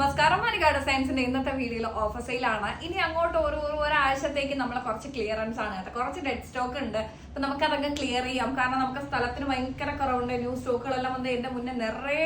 നമസ്കാരം മാനികാട് സയൻസിന്റെ ഇന്നത്തെ വീഡിയോയിൽ ഓഫർ സെയിലാണ് ഇനി അങ്ങോട്ട് ഒരു ഒരാഴ്ചത്തേക്ക് നമ്മൾ കുറച്ച് ക്ലിയറൻസ് ആണ് കേട്ടോ. കുറച്ച് ഡെഡ് സ്റ്റോക്ക് ഉണ്ട്. അപ്പൊ നമുക്ക് അതൊക്കെ ക്ലിയർ ചെയ്യാം. കാരണം നമുക്ക് സ്ഥലത്തിന് ഭയങ്കര കുറവുണ്ട്. ന്യൂ സ്റ്റോക്കുകളെല്ലാം വന്ന് എന്റെ മുന്നേ നിറയെ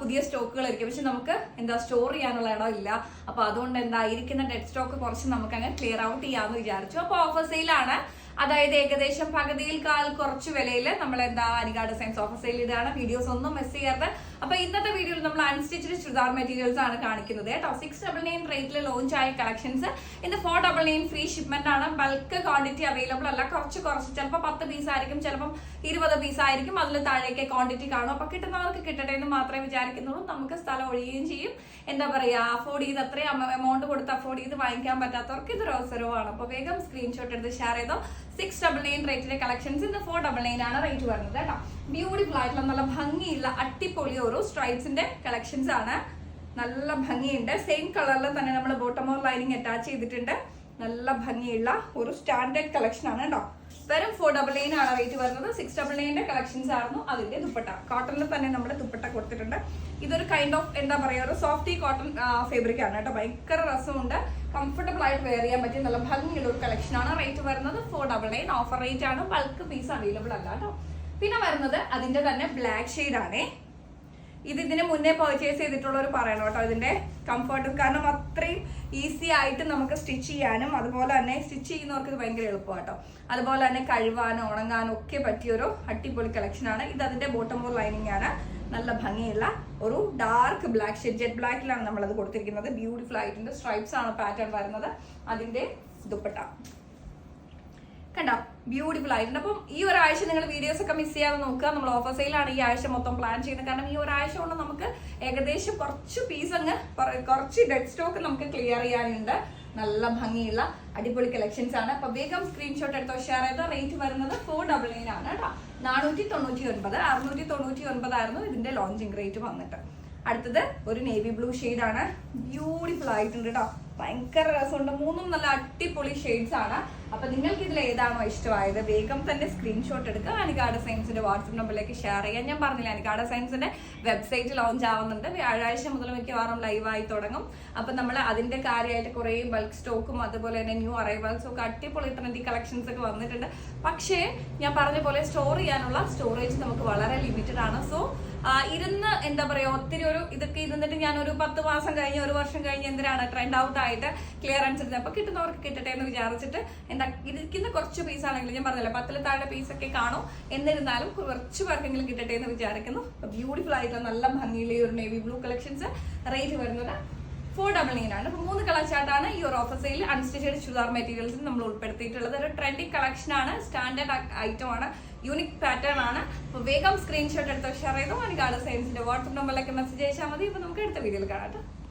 പുതിയ സ്റ്റോക്കുകൾ സ്റ്റോക്കുകളായിരിക്കും പക്ഷെ നമുക്ക് എന്താ സ്റ്റോർ ചെയ്യാനുള്ള ഇടം ഇല്ല. അപ്പൊ അതുകൊണ്ട് എന്താ ഇരിക്കുന്ന ഡെഡ് സ്റ്റോക്ക് കുറച്ച് നമുക്ക് അങ്ങ് ക്ലിയർ ഔട്ട് ചെയ്യാന്ന് വിചാരിച്ചു. അപ്പൊ ഓഫർ സെയിലാണ് അതായത് ഏകദേശം പകുതിയിൽ കാൽ കുറച്ച് വിലയിൽ നമ്മൾ എന്താ അനികാട് സയൻസ് ഓഫീസിൽ ഇതാണ്. വീഡിയോസ് ഒന്നും മിസ് ചെയ്യരുത് അപ്പൊ ഇന്നത്തെ വീഡിയോയിൽ നമ്മൾ അൺസ്റ്റിച്ചഡ് ചുരിദാർ മെറ്റീരിയൽസ് ആണ് കാണിക്കുന്നത് കേട്ടോ. സിക്സ് ഡബിൾ നയൻ റേറ്റിൽ ലോഞ്ച് ആയ കളക്ഷൻസ് ഇന്ന് four double nine free shipment ആണ് ബൾക്ക് ക്വാണ്ടിറ്റി അവൈലബിൾ അല്ല. കുറച്ച് കുറച്ച്. ചിലപ്പോൾ പത്ത് പീസ് ആയിരിക്കും ചിലപ്പം ഇരുപത് പീസ് ആയിരിക്കും. അതിൽ താഴേക്ക് ക്വാണ്ടിറ്റി കാണും. അപ്പൊ കിട്ടുന്നവർക്ക് കിട്ടട്ടെ എന്ന് മാത്രമേ വിചാരിക്കുന്നുള്ളൂ. നമുക്ക് സ്ഥലം ഒഴിയുകയും ചെയ്യും. എന്താ പറയാ അഫോർഡ് ചെയ്ത് അത്രയും എമൗണ്ട് കൊടുത്ത് അഫോർഡ് ചെയ്ത് വാങ്ങിക്കാൻ പറ്റാത്തവർക്ക് ഇതൊരു അവസരമാണ് അപ്പൊ വേഗം സ്ക്രീൻഷോട്ട് എടുത്ത് ഷെയർ ചെയ്തോ. സിക്സ് ഡബിൾ നയൻ റേറ്റിലെ കളക്ഷൻസ് ഇന്ന് ഫോർ ഡബിൾ നയൻ ആണ് റേറ്റ് വരുന്നത് കേട്ടോ. ബ്യൂട്ടിഫുൾ ആയിട്ടുള്ള നല്ല ഭംഗിയുള്ള അട്ടിപ്പൊളി ഓരോ സ്ട്രൈപ്സിന്റെ കളക്ഷൻസ് ആണ്. നല്ല ഭംഗിയുണ്ട്. സെയിം കളറിൽ തന്നെ നമ്മൾ ബോട്ടം ഓർ ലൈനിങ് അറ്റാച്ച് ചെയ്തിട്ടുണ്ട്. നല്ല ഭംഗിയുള്ള ഒരു സ്റ്റാൻഡേർഡ് കളക്ഷൻ ആണ് കേട്ടോ. വെറും ഫോർ ഡബിൾ നയൻ ആണ് റേറ്റ് വരുന്നത്. സിക്സ് ഡബിൾ നയന്റെ കളക്ഷൻസ് ആയിരുന്നു അതിന്റെ ദുപ്പട്ട. കോട്ടണിൽ തന്നെ നമ്മൾ ദുപ്പട്ട കൊടുത്തിട്ടുണ്ട്. ഇതൊരു കൈൻഡ് ഓഫ് എന്താ പറയുക ഒരു സോഫ്റ്റി കോട്ടൺ ഫേബ്രിക് ആണ് കേട്ടോ. ഭയങ്കര രസമുണ്ട്. കംഫർട്ടബിൾ ആയിട്ട് വെയർ ചെയ്യാൻ പറ്റിയ നല്ല ഭംഗിയുള്ള ഒരു കളക്ഷൻ ആണ്. റേറ്റ് വരുന്നത് four double nine offer rate ആണ്. ബൾക്ക് പീസ് അവൈലബിൾ അല്ല കേട്ടോ. പിന്നെ വരുന്നത് അതിന്റെ തന്നെ ബ്ലാക്ക് ഷെയ്ഡ് ആണേ. ഇത് ഇതിന് മുന്നേ പർച്ചേസ് ചെയ്തിട്ടുള്ളവർ പറയണം കേട്ടോ. ഇതിന്റെ കംഫർട്ട് കാരണം അത്രയും ഈസി ആയിട്ട് നമുക്ക് സ്റ്റിച്ച് ചെയ്യാനും അതുപോലെ തന്നെ സ്റ്റിച്ച് ചെയ്യുന്നവർക്ക് ഇത് ഭയങ്കര എളുപ്പമാണ് കേട്ടോ. അതുപോലെ തന്നെ കഴുവാനും ഉണങ്ങാനും ഒക്കെ പറ്റിയൊരു അടിപൊളി ആണ്. ഇത് അതിന്റെ ബോട്ടം ബോർ ലൈനിങ് ആണ്. നല്ല ഭംഗിയുള്ള ഒരു ഡാർക്ക് ബ്ലാക്ക് ഷെഡ് ജെറ്റ് ബ്ലാക്കിലാണ് അത് കൊടുത്തിരിക്കുന്നത്. ബ്യൂട്ടിഫുൾ ആയിട്ടുണ്ട് സ്ട്രൈപ്സ് ആണ് പാറ്റേൺ വരുന്നത്. അതിന്റെ ദുപ്പട്ട. കണ്ടോ? ബ്യൂട്ടിഫുൾ ആയിട്ടുണ്ട്. അപ്പം ഈ ഒരാഴ്ച നിങ്ങൾ വീഡിയോസ് ഒക്കെ മിസ് ചെയ്യാതെ നോക്കുക. നമ്മൾ ഓഫർ ഈ ആഴ്ച മൊത്തം പ്ലാൻ ചെയ്യുന്നത്. കാരണം ഈ ഒരാഴ്ച കൊണ്ട് നമുക്ക് ഏകദേശം കുറച്ച് പീസ് അങ്ങ് കുറച്ച് ഡെഡ് സ്റ്റോക്ക് നമുക്ക് ക്ലിയർ ചെയ്യാനുണ്ട്. നല്ല ഭംഗിയുള്ള അടിപൊളി കളക്ഷൻസ് ആണ്. അപ്പൊ വേഗം സ്ക്രീൻഷോട്ട് എടുത്തോ. ഷെയർ ചെയ്ത. റേറ്റ് വരുന്നത് ഫോർ ഡബിൾ നയൻ ആണ് കേട്ടോ. നാനൂറ്റി തൊണ്ണൂറ്റി ഒൻപത് അറുന്നൂറ്റി തൊണ്ണൂറ്റി ഒൻപതായിരുന്നു ഇതിന്റെ ലോഞ്ചിങ് റേറ്റ് വന്നിട്ട്. അടുത്തത് ഒരു നേവി ബ്ലൂ ആണ്. ബ്യൂട്ടിഫുൾ ആയിട്ടുണ്ട് കേട്ടോ. ഭയങ്കര രസമുണ്ട്. മൂന്നും നല്ല അടിപൊളി ഷെയ്ഡ്സ് ആണ്. അപ്പൊ നിങ്ങൾക്ക് ഇതിൽ ഏതാണോ ഇഷ്ടമായത് വേഗം തന്നെ സ്ക്രീൻഷോട്ട് എടുക്കുക അനികാട് സയൻസിന്റെ വാട്സപ്പ് നമ്പറിലേക്ക് ഷെയർ ചെയ്യാൻ ഞാൻ പറഞ്ഞില്ല അനികാട് സയൻസിന്റെ വെബ്സൈറ്റ് ലോഞ്ച് ആവുന്നുണ്ട്. വ്യാഴാഴ്ച മുതൽ മിക്കവാറും ലൈവായി തുടങ്ങും. അപ്പൊ നമ്മൾ അതിന്റെ കാര്യമായിട്ട് കുറേ ബൾക്ക് സ്റ്റോക്കും അതുപോലെ തന്നെ ന്യൂ അറൈവൽസും ഒക്കെ അടിപൊളി ട്രെൻഡി കളക്ഷൻസ് ഒക്കെ വന്നിട്ടുണ്ട്. പക്ഷേ ഞാൻ പറഞ്ഞ പോലെ സ്റ്റോർ ചെയ്യാനുള്ള സ്റ്റോറേജ് നമുക്ക് വളരെ ലിമിറ്റഡ് ആണ്. സോ ഇരുന്ന് എന്താ പറയാ ഒത്തിരി ഒരു ഇതൊക്കെ ഇരുന്നിട്ട് ഞാൻ ഒരു പത്ത് മാസം കഴിഞ്ഞ് ഒരു വർഷം കഴിഞ്ഞ് എന്തിനാണ് ട്രെൻഡ് ഔട്ട് ആയിട്ട് ക്ലിയറൻസ് ആൻസർ അപ്പൊ കിട്ടുന്നവർക്ക് കിട്ടട്ടെ എന്ന് വിചാരിച്ചിട്ട് എന്താ ഇരിക്കുന്ന കുറച്ച് പീസ് ആണെങ്കിലും ഞാൻ പറഞ്ഞില്ല പത്തിൽ താഴെ പീസ് ഒക്കെ കാണും. എന്നിരുന്നാലും കുറച്ച് പേർക്കെങ്കിലും കിട്ടട്ടെ എന്ന് വിചാരിക്കുന്നു. ബ്യൂട്ടിഫുൾ ആയിട്ടുള്ള നല്ല ഭംഗിയുള്ള ഒരു നേവി ബ്ലൂ കളക്ഷൻസ് റേറ്റ് വരുന്നത് ഫോർ ഡബിൾ നയൻ ആണ്. അപ്പോൾ മൂന്ന് കളർ ചാർട്ടാണ് ഈ ഒരു ഓഫർ അൺസ്റ്റിച്ചഡ് ചുരിദാർ മെറ്റീരിയൽസിൽ നമ്മൾ ഉൾപ്പെടുത്തിയിട്ടുള്ളത്. ഒരു ട്രെൻഡിങ് കളക്ഷൻ ആണ് സ്റ്റാൻഡേർഡ് ഐറ്റം ആണ് യൂണിക് പാറ്റേൺ ആണ്. അപ്പോൾ വേഗം സ്ക്രീൻഷോട്ട് എടുത്ത് ഷെയർ ചെയ്തോ എനിക്ക് ആട് സയൻസിന്റെ വാട്സപ്പ് നമ്പറിലേക്ക് മെസ്സേജ് അയച്ചാൽ മതി. ഇപ്പോൾ നമുക്ക് അടുത്ത വീഡിയോയിൽ കാണാം